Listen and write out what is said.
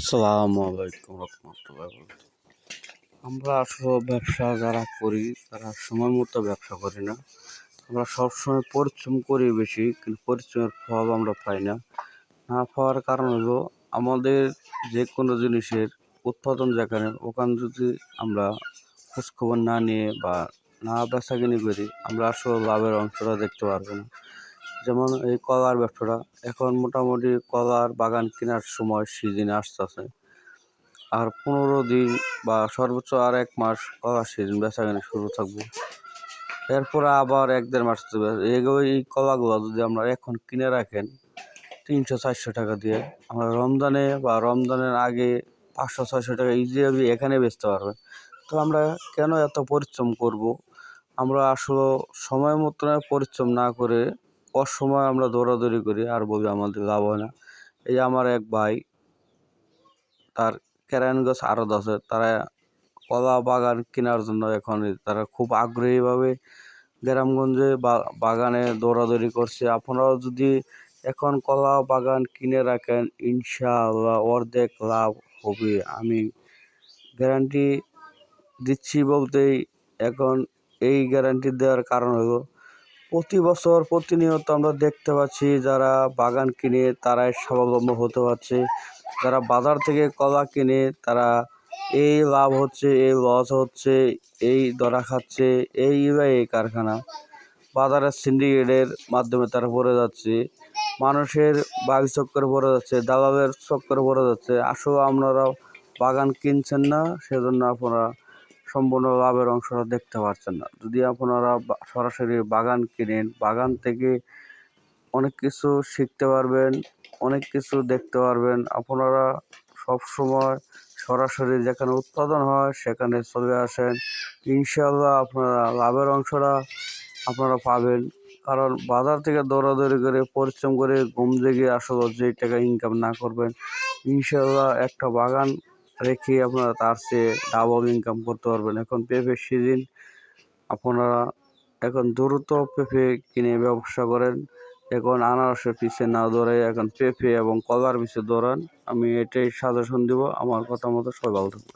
আসসালামু আলাইকুম রহমতুল্লাহ আমরা আসলে ব্যবসা যারা করি, তারা সময় মতো ব্যবসা করি না। আমরা সবসময় পরিশ্রম করি বেশি, কিন্তু পরিশ্রমের ফল আমরা পাই না। না পাওয়ার কারণ হলো আমাদের যে কোনো জিনিসের উৎপাদন যেখানে, ওখানে যদি আমরা খোঁজখবর না নিয়ে বা না বেচা কিনি করি, আমরা আসলে লাভের অংশটা দেখতে পারব না। যেমন এই কলার ব্যবসাটা, এখন মোটামুটি কলার বাগান কেনার সময় সিজনে আসতেছে। আর পনেরো দিন বা সর্বোচ্চ আর এক মাস কলার সিজন বেচাকেনি শুরু থাকবে। এরপরে আবার এক দেড় মাস এগো এই কলাগুলো যদি আমরা এখন কিনে রাখেন, তিনশো চারশো টাকা দিয়ে, আমরা রমজানে বা রমজানের আগে পাঁচশো ছয়শো টাকা ইজিলি এখানে বেচতে পারবেন। তো আমরা কেন এত পরিশ্রম করব? আমরা আসলে সময় মতো পরিশ্রম না করে অসময় আমরা দৌড়াদৌড়ি করি, আর বলি আমাদের লাভ হয় না। এই আমার এক ভাই, তার কেরানীগঞ্জ আড়ত আছে, তারা কলা বাগান কেনার জন্য এখন তারা খুব আগ্রহীভাবে গ্রামগঞ্জে বাগানে দৌড়াদৌড়ি করছে। আপনারাও যদি এখন কলা বাগান কিনে রাখেন, ইনশাআল্লাহ অর্ধেক লাভ হবে। আমি গ্যারান্টি দিচ্ছি বলতেই এখন এই গ্যারান্টি দেওয়ার কারণ হলো প্রতি বছর প্রতিনিয়ত আমরা দেখতে পাচ্ছি যারা বাগান কিনে তারাই স্বাবলম্বী হতে পারছে। যারা বাজার থেকে কলা কিনে তারা এই লাভ হচ্ছে, এই লস হচ্ছে, এই দরা খাচ্ছে, এই এই কারখানা। বাজারের সিন্ডিকেটের মাধ্যমে তারা পড়ে যাচ্ছে, মানুষের বাঘ চক্করে পড়ে যাচ্ছে, দালালের চক্করে পড়ে যাচ্ছে। আসলে আপনারা বাগান কিনছেন না, সেজন্য আপনারা সম্পূর্ণ লাভের অংশটা দেখতে পাচ্ছেন না। যদি আপনারা সরাসরি বাগান কিনেন, বাগান থেকে অনেক কিছু শিখতে পারবেন, অনেক কিছু দেখতে পারবেন। আপনারা সব সময় সরাসরি যেখানে উৎপাদন হয় সেখানে চলে আসেন। ইনশাল্লাহ আপনারা লাভের অংশটা আপনারা পাবেন। কারণ বাজার থেকে দৌড়াদৌড়ি করে, পরিশ্রম করে, ঘুম জেগে আসলে যে টাকা ইনকাম না করবেন ইনশাল্লাহ একটা বাগান রেখে আপনারা তার চেয়ে ডাবল ইনকাম করতে পারবেন। এখন পেঁপে সিজন আপনারা এখন দ্রুত পেঁপে কিনে ব্যবসা করেন। এখন আনারসের পিছে না ধরে এখন পেঁপে এবং কলার পিছে দৌড়ান আমি এটাই সাজেশন দিব। আমার কথা মতো সবাই ভালো থাকবে